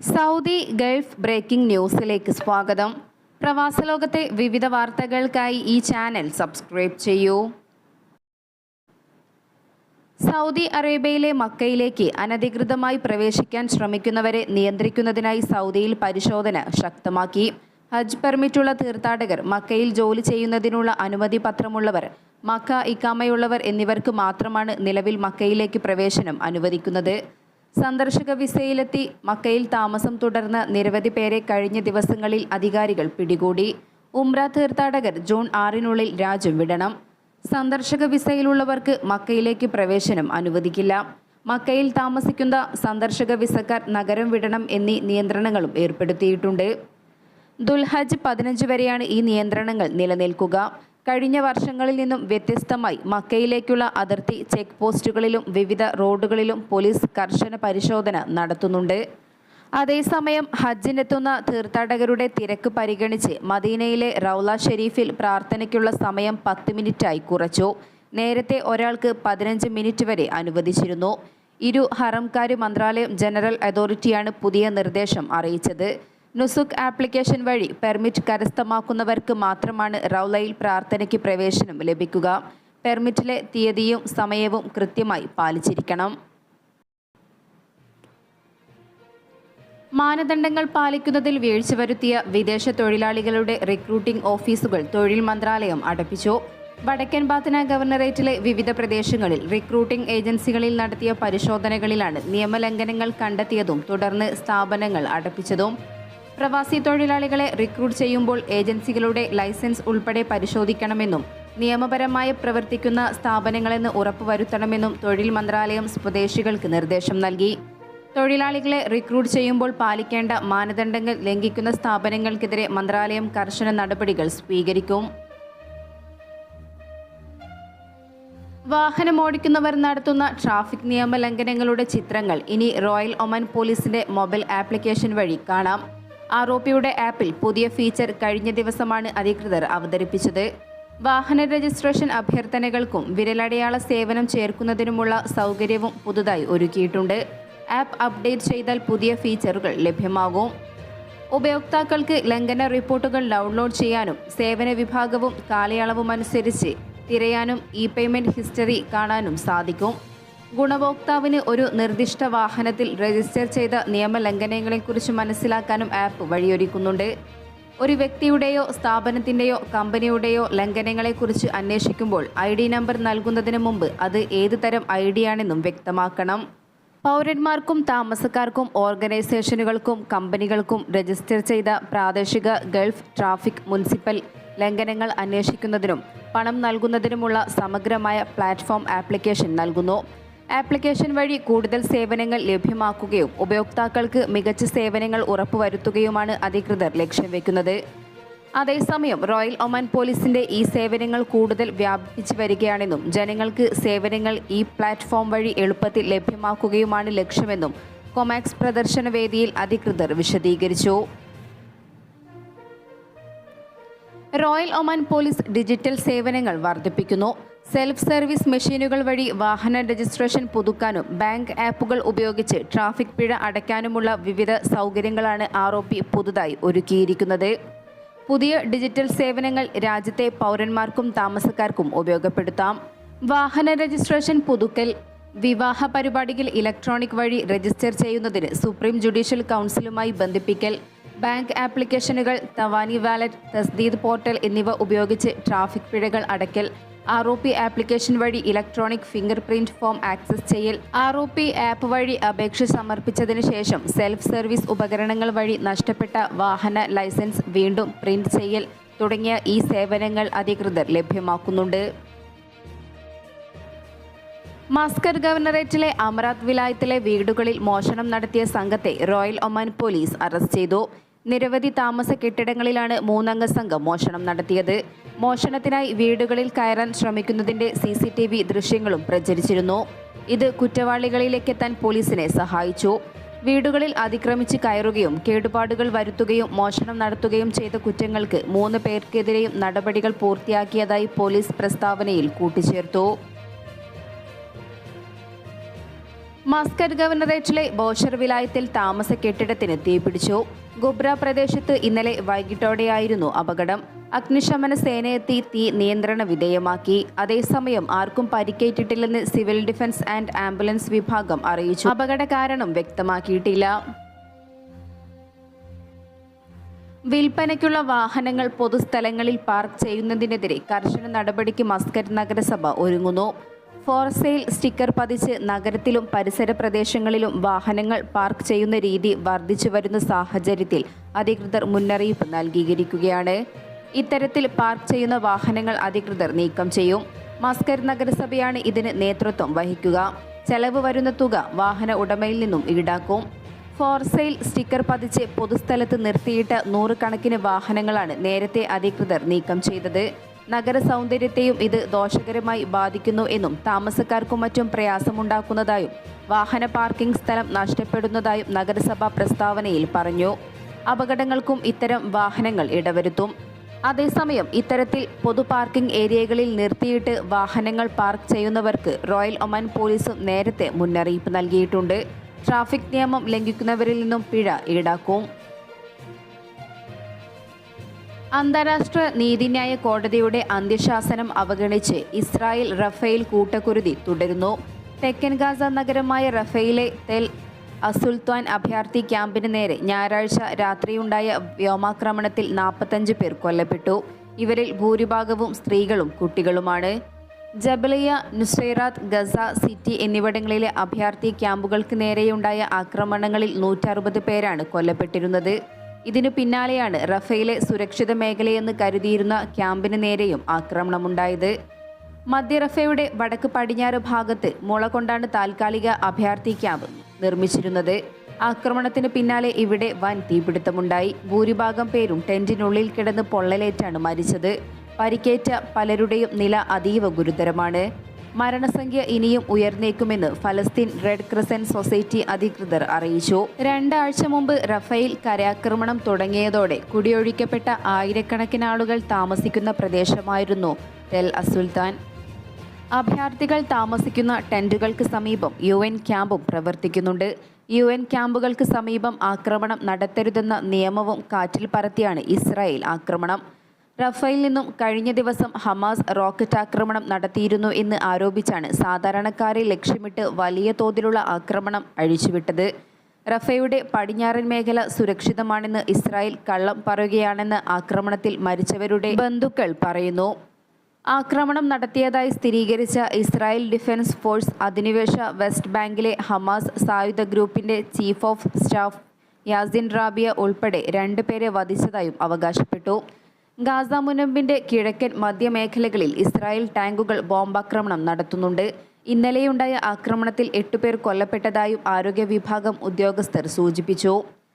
Saudi Gulf breaking ന്യൂസിലേക്ക് സ്വാഗതം. പ്രവാസലോകത്തെ വിവിധ വാർത്തകൾക്കായി ഈ ചാനൽ സബ്സ്ക്രൈബ് ചെയ്യൂ. സൗദി അറേബ്യയിലെ മക്കയിലേക്ക് അനധികൃതമായി പ്രവേശിക്കാൻ ശ്രമിക്കുന്നവരെ നിയന്ത്രിക്കുന്നതിനായി സൗദിയിൽ പരിശോധന ശക്തമാക്കി. ഹജ്ജ് പെർമിറ്റുള്ള തീർത്ഥാടകർ മക്കയിൽ ജോലി ചെയ്യുന്നതിനുള്ള അനുമതി പത്രമുള്ളവർ മക്ക ഇക്കാമയുള്ളവർ എന്നിവർക്ക് മാത്രമാണ് നിലവിൽ മക്കയിലേക്ക് പ്രവേശനം അനുവദിക്കുന്നത്. സന്ദർശക വിസയിലെത്തി മക്കയിൽ താമസം തുടർന്ന് നിരവധി പേരെ കഴിഞ്ഞ ദിവസങ്ങളിൽ അധികാരികൾ പിടികൂടി. ഉംറ തീർത്ഥാടകർ ജൂൺ ആറിനുള്ളിൽ രാജ്യം വിടണം. സന്ദർശക വിസയിലുള്ളവർക്ക് മക്കയിലേക്ക് പ്രവേശനം അനുവദിക്കില്ല. മക്കയിൽ താമസിക്കുന്ന സന്ദർശക വിസക്കാർ നഗരം വിടണം എന്നീ നിയന്ത്രണങ്ങളും ഏർപ്പെടുത്തിയിട്ടുണ്ട്. ദുൽഹജ് പതിനഞ്ച് വരെയാണ് ഈ നിയന്ത്രണങ്ങൾ നിലനിൽക്കുക. കഴിഞ്ഞ വർഷങ്ങളിൽ നിന്നും വ്യത്യസ്തമായി മക്കയിലേക്കുള്ള അതിർത്തി ചെക്ക് പോസ്റ്റുകളിലും വിവിധ റോഡുകളിലും പോലീസ് കർശന പരിശോധന നടത്തുന്നുണ്ട്. അതേസമയം ഹജ്ജിനെത്തുന്ന തീർത്ഥാടകരുടെ തിരക്ക് പരിഗണിച്ച് മദീനയിലെ റൗല ഷെരീഫിൽ പ്രാർത്ഥനയ്ക്കുള്ള സമയം പത്ത് മിനിറ്റായി കുറച്ചു. നേരത്തെ ഒരാൾക്ക് പതിനഞ്ച് മിനിറ്റ് വരെ അനുവദിച്ചിരുന്നു. ഇരു ഹറംകാര് മന്ത്രാലയം ജനറൽ അതോറിറ്റിയാണ് പുതിയ നിർദ്ദേശം അറിയിച്ചത്. നുസുക് ആപ്ലിക്കേഷൻ വഴി പെർമിറ്റ് കരസ്ഥമാക്കുന്നവർക്ക് മാത്രമാണ് റൗലയിൽ പ്രാർത്ഥനയ്ക്ക് പ്രവേശനം ലഭിക്കുക. പെർമിറ്റിലെ തീയതിയും സമയവും കൃത്യമായി പാലിച്ചിരിക്കണം. മാനദണ്ഡങ്ങൾ പാലിക്കുന്നതിൽ വീഴ്ച വരുത്തിയ വിദേശ തൊഴിലാളികളുടെ റിക്രൂട്ടിംഗ് ഓഫീസുകൾ തൊഴിൽ മന്ത്രാലയം അടപ്പിച്ചു. വടക്കൻ ബാത്തന ഗവർണറേറ്റിലെ വിവിധ പ്രദേശങ്ങളിൽ റിക്രൂട്ടിംഗ് ഏജൻസികളിൽ നടത്തിയ പരിശോധനകളിലാണ് നിയമലംഘനങ്ങൾ കണ്ടെത്തിയതും തുടർന്ന് സ്ഥാപനങ്ങൾ അടപ്പിച്ചതും. പ്രവാസി തൊഴിലാളികളെ റിക്രൂട്ട് ചെയ്യുമ്പോൾ ഏജൻസികളുടെ ലൈസൻസ് ഉൾപ്പെടെ പരിശോധിക്കണമെന്നും നിയമപരമായി പ്രവർത്തിക്കുന്ന സ്ഥാപനങ്ങളെന്ന് ഉറപ്പുവരുത്തണമെന്നും തൊഴിൽ മന്ത്രാലയം സ്വദേശികൾക്ക് നിർദ്ദേശം നൽകി. തൊഴിലാളികളെ റിക്രൂട്ട് ചെയ്യുമ്പോൾ പാലിക്കേണ്ട മാനദണ്ഡങ്ങൾ ലംഘിക്കുന്ന സ്ഥാപനങ്ങൾക്കെതിരെ മന്ത്രാലയം കർശന നടപടികൾ സ്വീകരിക്കും. വാഹനമോടിക്കുന്നവർ നടത്തുന്ന ട്രാഫിക് നിയമ ലംഘനങ്ങളുടെ ചിത്രങ്ങൾ ഇനി റോയൽ ഒമൻ പോലീസിന്റെ മൊബൈൽ ആപ്ലിക്കേഷൻ വഴി കാണാം. ആർ ഒ പിയുടെ ആപ്പിൽ പുതിയ ഫീച്ചർ കഴിഞ്ഞ ദിവസമാണ് അധികൃതർ അവതരിപ്പിച്ചത്. വാഹന രജിസ്ട്രേഷൻ അഭ്യർത്ഥനകൾക്കും വിരലടയാള സേവനം ചേർക്കുന്നതിനുമുള്ള സൗകര്യവും പുതുതായി ഒരുക്കിയിട്ടുണ്ട്. ആപ്പ് അപ്ഡേറ്റ് ചെയ്താൽ പുതിയ ഫീച്ചറുകൾ ലഭ്യമാകും. ഉപയോക്താക്കൾക്ക് ലംഘന റിപ്പോർട്ടുകൾ ഡൗൺലോഡ് ചെയ്യാനും സേവന വിഭാഗവും കാലയളവും അനുസരിച്ച് തിരയാനും ഇ പേയ്മെന്റ് ഹിസ്റ്ററി കാണാനും സാധിക്കും. ഗുണഭോക്താവിന് ഒരു നിർദ്ദിഷ്ട വാഹനത്തിൽ രജിസ്റ്റർ ചെയ്ത നിയമലംഘനങ്ങളെക്കുറിച്ച് മനസ്സിലാക്കാനും ആപ്പ് വഴിയൊരുക്കുന്നുണ്ട്. ഒരു വ്യക്തിയുടെയോ സ്ഥാപനത്തിന്റെയോ കമ്പനിയുടെയോ ലംഘനങ്ങളെക്കുറിച്ച് അന്വേഷിക്കുമ്പോൾ ഐ ഡി നമ്പർ നൽകുന്നതിന് മുമ്പ് അത് ഏത് തരം ഐ ഡിയാണെന്നും വ്യക്തമാക്കണം. പൗരന്മാർക്കും താമസക്കാർക്കും ഓർഗനൈസേഷനുകൾക്കും കമ്പനികൾക്കും രജിസ്റ്റർ ചെയ്ത പ്രാദേശിക ഗൾഫ് ട്രാഫിക് മുനിസിപ്പൽ ലംഘനങ്ങൾ അന്വേഷിക്കുന്നതിനും പണം നൽകുന്നതിനുമുള്ള സമഗ്രമായ പ്ലാറ്റ്ഫോം ആപ്ലിക്കേഷൻ നൽകുന്നു. ആപ്ലിക്കേഷൻ വഴി കൂടുതൽ സേവനങ്ങൾ ലഭ്യമാക്കുകയും ഉപയോക്താക്കൾക്ക് മികച്ച സേവനങ്ങൾ ഉറപ്പുവരുത്തുകയുമാണ് അധികൃതർ ലക്ഷ്യം വെക്കുന്നത്. അതേസമയം റോയൽ ഒമാൻ പോലീസിന്റെ ഈ സേവനങ്ങൾ കൂടുതൽ വ്യാപിപ്പിച്ചു വരികയാണെന്നും ജനങ്ങൾക്ക് സേവനങ്ങൾ ഈ പ്ലാറ്റ്ഫോം വഴി എളുപ്പത്തിൽ ലഭ്യമാക്കുകയുമാണ് ലക്ഷ്യമെന്നും കൊമാക്സ് പ്രദർശന വേദിയിൽ അധികൃതർ വിശദീകരിച്ചു. റോയൽ ഒമാൻ പോലീസ് ഡിജിറ്റൽ സേവനങ്ങൾ വർദ്ധിപ്പിക്കുന്നു. സെൽഫ് സർവീസ് മെഷീനുകൾ വഴി വാഹന രജിസ്ട്രേഷൻ പുതുക്കാനും ബാങ്ക് ആപ്പുകൾ ഉപയോഗിച്ച് ട്രാഫിക് പിഴ അടയ്ക്കാനുമുള്ള വിവിധ സൗകര്യങ്ങളാണ് ആർ ഒ പി പുതുതായി ഒരുക്കിയിരിക്കുന്നത്. പുതിയ ഡിജിറ്റൽ സേവനങ്ങൾ രാജ്യത്തെ പൗരന്മാർക്കും താമസക്കാർക്കും ഉപയോഗപ്പെടുത്താം. വാഹന രജിസ്ട്രേഷൻ പുതുക്കൽ വിവാഹ പരിപാടികൾ ഇലക്ട്രോണിക് വഴി രജിസ്റ്റർ ചെയ്യുന്നതിന് സുപ്രീം ജുഡീഷ്യൽ കൗൺസിലുമായി ബന്ധിപ്പിക്കൽ ബാങ്ക് ആപ്ലിക്കേഷനുകൾ തവാനി വാലറ്റ് തസ്ദീദ് പോർട്ടൽ എന്നിവ ഉപയോഗിച്ച് ട്രാഫിക് പിഴകൾ അടയ്ക്കൽ ആർ ഒ പി ആപ്ലിക്കേഷൻ വഴി electronic fingerprint form access ചെയ്യൽ ആർ ഒ പി ആപ്പ് വഴി അപേക്ഷ സമർപ്പിച്ചതിന് ശേഷം സെൽഫ് സർവീസ് ഉപകരണങ്ങൾ വഴി നഷ്ടപ്പെട്ട വാഹന ലൈസൻസ് വീണ്ടും പ്രിന്റ് ചെയ്യൽ തുടങ്ങിയ ഈ സേവനങ്ങൾ അധികൃതർ ലഭ്യമാക്കുന്നുണ്ട്. മസ്കർ ഗവർണറേറ്റിലെ അമറാത്ത് വിലായത്തിലെ വീടുകളിൽ മോഷണം നടത്തിയ സംഘത്തെ റോയൽ ഒമാൻ പോലീസ് അറസ്റ്റ് ചെയ്തു. നിരവധി താമസ കെട്ടിടങ്ങളിലാണ് മൂന്നംഗ സംഘം മോഷണം നടത്തിയത്. മോഷണത്തിനായി വീടുകളിൽ കയറാൻ ശ്രമിക്കുന്നതിന്റെ സി സി ടി വി ദൃശ്യങ്ങളും പ്രചരിച്ചിരുന്നു. ഇത് കുറ്റവാളികളിലേക്കെത്താൻ പോലീസിനെ സഹായിച്ചു. വീടുകളിൽ അതിക്രമിച്ച് കയറുകയും കേടുപാടുകൾ വരുത്തുകയും മോഷണം നടത്തുകയും ചെയ്ത കുറ്റങ്ങൾക്ക് മൂന്ന് പേർക്കെതിരെയും നടപടികൾ പൂർത്തിയാക്കിയതായി പോലീസ് പ്രസ്താവനയിൽ കൂട്ടിച്ചേർത്തു. മസ്കറ്റ് ഗവർണറേറ്റിലെ ബോഷർ വിലായത്തിൽ താമസ കെട്ടിടത്തിന് തീപിടിച്ചു ഗുബ്ര പ്രദേശത്ത് ഇന്നലെ വൈകിട്ടോടെയായിരുന്നു അപകടം. അഗ്നിശമന സേനയെത്തി തീ നിയന്ത്രണ വിധേയമാക്കി. അതേസമയം ആർക്കും പരിക്കേറ്റിട്ടില്ലെന്ന് സിവിൽ ഡിഫൻസ് ആൻഡ് ആംബുലൻസ് വിഭാഗം അറിയിച്ചു. അപകട കാരണം വ്യക്തമാക്കിയിട്ടില്ല. വിൽപ്പനയ്ക്കുള്ള വാഹനങ്ങൾ പൊതുസ്ഥലങ്ങളിൽ പാർക്ക് ചെയ്യുന്നതിനെതിരെ കർശന നടപടിക്ക് മസ്കറ്റ് നഗരസഭ ഒരുങ്ങുന്നു. ഫോർ സെയിൽ സ്റ്റിക്കർ പതിച്ച് നഗരത്തിലും പരിസര പ്രദേശങ്ങളിലും വാഹനങ്ങൾ പാർക്ക് ചെയ്യുന്ന രീതി വർദ്ധിച്ചു വരുന്ന സാഹചര്യത്തിൽ അധികൃതർ മുന്നറിയിപ്പ് നൽകിയിരിക്കുകയാണ്. ഇത്തരത്തിൽ പാർക്ക് ചെയ്യുന്ന വാഹനങ്ങൾ അധികൃതർ നീക്കം ചെയ്യും. മസ്കർ നഗരസഭയാണ് ഇതിന് നേതൃത്വം വഹിക്കുക. ചെലവ് വരുന്ന തുക വാഹന ഉടമയിൽ നിന്നും ഈടാക്കും. ഫോർ സെയിൽ സ്റ്റിക്കർ പതിച്ച് പൊതുസ്ഥലത്ത് നിർത്തിയിട്ട നൂറുകണക്കിന് വാഹനങ്ങളാണ് നേരത്തെ അധികൃതർ നീക്കം ചെയ്തത്. നഗര സൗന്ദര്യത്തെയും ഇത് ദോഷകരമായി ബാധിക്കുന്നു എന്നും താമസക്കാർക്കും മറ്റും പ്രയാസമുണ്ടാക്കുന്നതായും വാഹന പാർക്കിംഗ് സ്ഥലം നഷ്ടപ്പെടുന്നതായും നഗരസഭാ പ്രസ്താവനയിൽ പറഞ്ഞു. അപകടങ്ങൾക്കും ഇത്തരം വാഹനങ്ങൾ ഇടവരുത്തും. അതേസമയം ഇത്തരത്തിൽ പൊതു പാർക്കിംഗ് ഏരിയകളിൽ നിർത്തിയിട്ട് വാഹനങ്ങൾ പാർക്ക് ചെയ്യുന്നവർക്ക് റോയൽ ഒമാൻ പോലീസും നേരത്തെ മുന്നറിയിപ്പ് നൽകിയിട്ടുണ്ട്. ട്രാഫിക് നിയമം ലംഘിക്കുന്നവരിൽ നിന്നും പിഴ ഈടാക്കും. അന്താരാഷ്ട്ര നീതിന്യായ കോടതിയുടെ അന്ത്യശാസനം അവഗണിച്ച് ഇസ്രായേൽ റഫേൽ കൂട്ടക്കുരുതി തുടരുന്നു. തെക്കൻ ഗാസ നഗരമായ റഫേലെ തെൽ അസുൽത്താൻ അഭയാർത്ഥി ക്യാമ്പിന് നേരെ ഞായറാഴ്ച രാത്രിയുണ്ടായ വ്യോമാക്രമണത്തിൽ നാൽപ്പത്തഞ്ച് പേർ കൊല്ലപ്പെട്ടു. ഇവരിൽ ഭൂരിഭാഗവും സ്ത്രീകളും കുട്ടികളുമാണ്. ജബലിയ നുസൈറാത്ത് ഗസ സിറ്റി എന്നിവിടങ്ങളിലെ അഭയാർത്ഥി ക്യാമ്പുകൾക്ക് നേരെയുണ്ടായ ആക്രമണങ്ങളിൽ നൂറ്ററുപത് പേരാണ് കൊല്ലപ്പെട്ടിരുന്നത്. ഇതിനു പിന്നാലെയാണ് റഫേലെ സുരക്ഷിത മേഖലയെന്ന് കരുതിയിരുന്ന ക്യാമ്പിന് നേരെയും ആക്രമണമുണ്ടായത്. മധ്യ റഫയുടെ വടക്ക് പടിഞ്ഞാറ് ഭാഗത്ത് മുള കൊണ്ടാണ് താൽക്കാലിക അഭയാർത്ഥി ക്യാമ്പ് നിർമ്മിച്ചിരുന്നത്. ആക്രമണത്തിന് പിന്നാലെ ഇവിടെ വൻ തീപിടുത്തമുണ്ടായി. ഭൂരിഭാഗം പേരും ടെന്റിനുള്ളിൽ കിടന്ന് പൊള്ളലേറ്റാണ് മരിച്ചത്. പരിക്കേറ്റ പലരുടെയും നില അതീവ ഗുരുതരമാണ്. മരണസംഖ്യ ഇനിയും ഉയർന്നേക്കുമെന്ന് ഫലസ്തീൻ റെഡ് ക്രസന്റ് സൊസൈറ്റി അധികൃതർ അറിയിച്ചു. രണ്ടാഴ്ച മുമ്പ് റഫേൽ കരാക്രമണം തുടങ്ങിയതോടെ കുടിയൊഴിക്കപ്പെട്ട ആയിരക്കണക്കിന് ആളുകൾ താമസിക്കുന്ന പ്രദേശമായിരുന്നു ടെൽ അസുൽത്താൻ. അഭയാർത്ഥികൾ താമസിക്കുന്ന ടെന്റുകൾക്ക് സമീപം യു എൻ ക്യാമ്പും പ്രവർത്തിക്കുന്നുണ്ട്. യു എൻ ക്യാമ്പുകൾക്ക് സമീപം ആക്രമണം നടത്തരുതെന്ന നിയമവും കാറ്റിൽ പറത്തിയാണ് ഇസ്രായേൽ ആക്രമണം. റഫേൽ നിന്നും കഴിഞ്ഞ ദിവസം ഹമാസ് റോക്കറ്റ് ആക്രമണം നടത്തിയിരുന്നു എന്ന് ആരോപിച്ചാണ് സാധാരണക്കാരെ ലക്ഷ്യമിട്ട് വലിയ തോതിലുള്ള ആക്രമണം അഴിച്ചുവിട്ടത്. റഫയുടെ പടിഞ്ഞാറൻ മേഖല സുരക്ഷിതമാണെന്ന് ഇസ്രായേൽ കള്ളം പറയുകയാണെന്ന് ആക്രമണത്തിൽ മരിച്ചവരുടെ ബന്ധുക്കൾ പറയുന്നു. ആക്രമണം നടത്തിയതായി സ്ഥിരീകരിച്ച ഇസ്രായേൽ ഡിഫൻസ് ഫോഴ്സ് അധിനിവേശ വെസ്റ്റ് ബാങ്കിലെ ഹമാസ് സായുധ ഗ്രൂപ്പിന്റെ chief of staff Yasin Rabia ഉൾപ്പെടെ രണ്ടുപേരെ വധിച്ചതായും അവകാശപ്പെട്ടു. ഗാസ മുനമ്പിന്റെ കിഴക്കൻ മധ്യമേഖലകളിൽ ഇസ്രായേൽ ടാങ്കുകൾ ബോംബാക്രമണം നടത്തുന്നുണ്ട്. ഇന്നലെയുണ്ടായ ആക്രമണത്തിൽ എട്ടുപേർ കൊല്ലപ്പെട്ടതായും ആരോഗ്യ വിഭാഗം ഉദ്യോഗസ്ഥർ സൂചിപ്പിച്ചു.